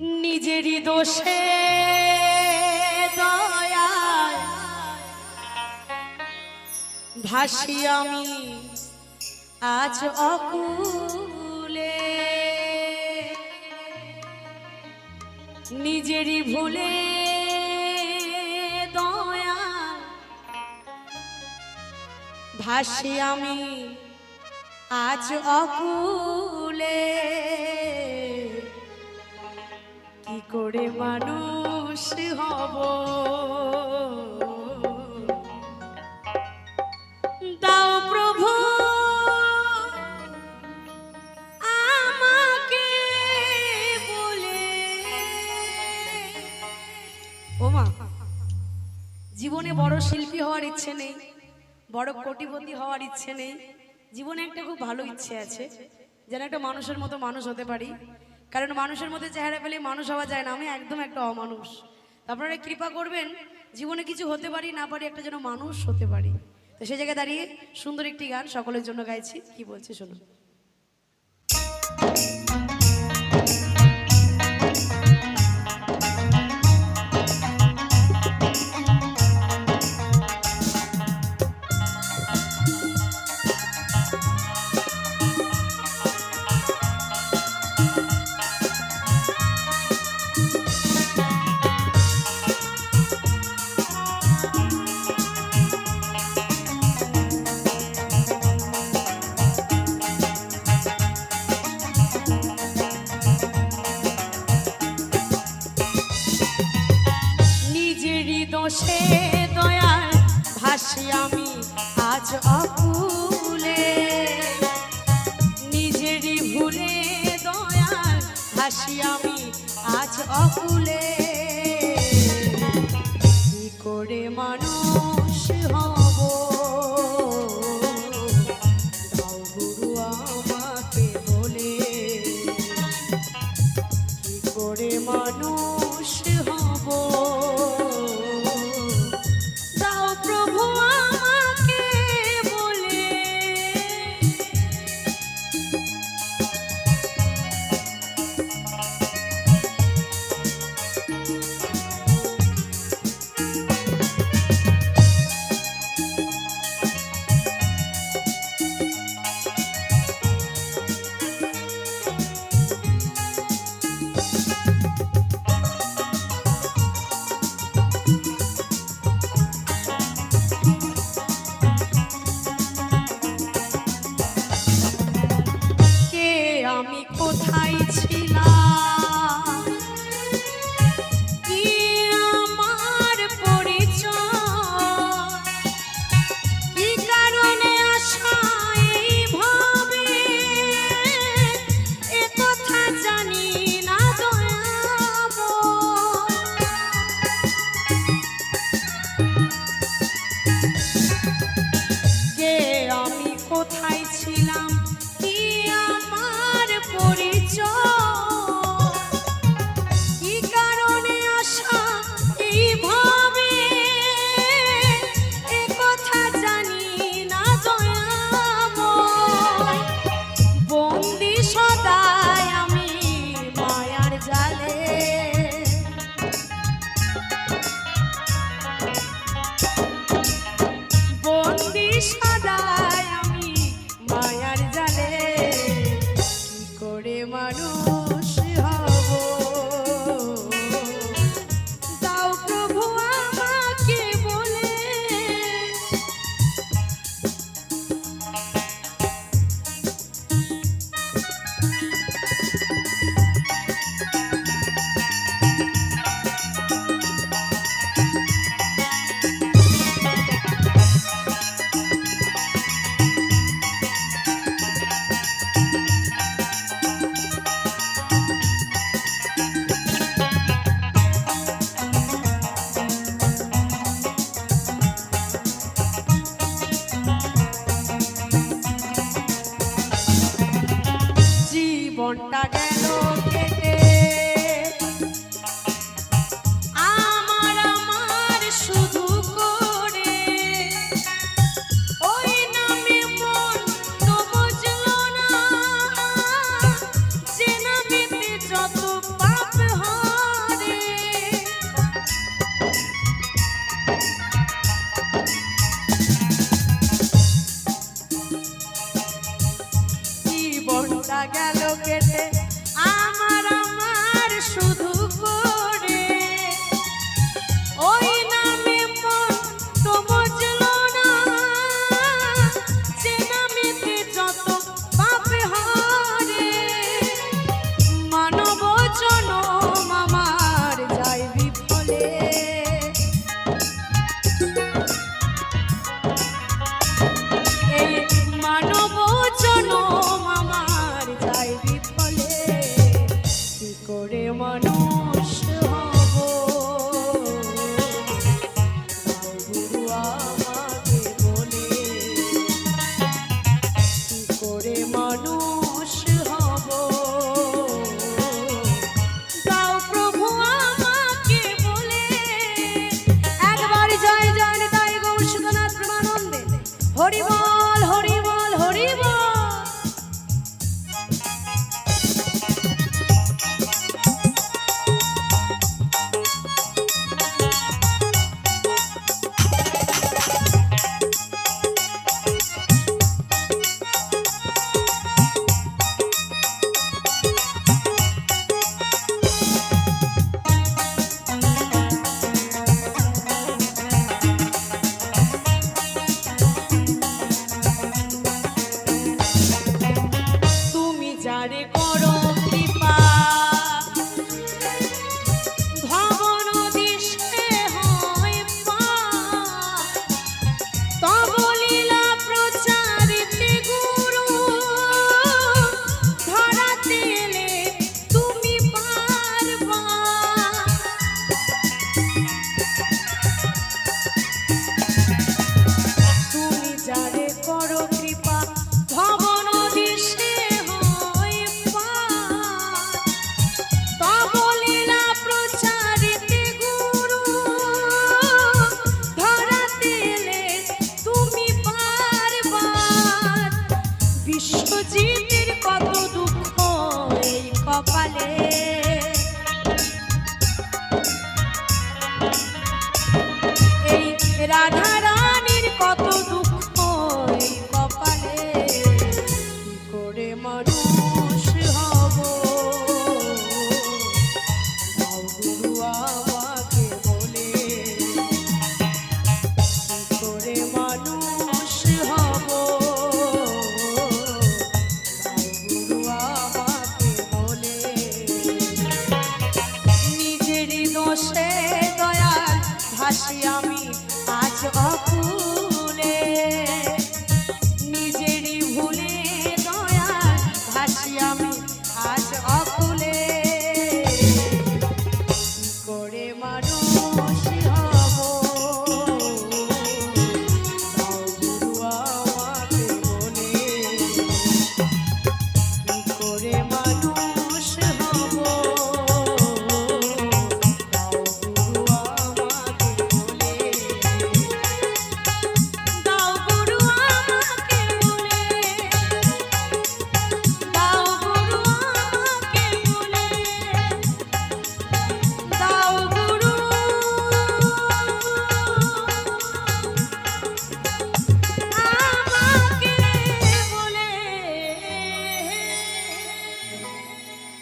নিজেরই দোষে ভাসি আমি আজ অকুলে। নিজেরই ভুলে দয়া ভাসি আমি আজ অকুলে। করে মানুষ হব। দাও প্রভু, আমাকে বলে। ওমা জীবনে বড় শিল্পী হওয়ার ইচ্ছে নেই, বড় কোটিপতি হওয়ার ইচ্ছে নেই। জীবনে একটা খুব ভালো ইচ্ছে আছে, যেন একটা মানুষের মতো মানুষ হতে পারি। কারণ মানুষের মধ্যে চেহারা ফেলে মানুষ হওয়া যায় না। আমি একদম একটা অমানুষ। আপনারা কৃপা করবেন, জীবনে কিছু হতে পারি, না পারি, একটা যেন মানুষ হতে পারি। তো সেই জায়গায় দাঁড়িয়ে সুন্দর একটি গান সকলের জন্য গাইছি। কি বলছে, শুনুন। ভাসি আমি আজ অকুলে। কি করে মানুষ রাধা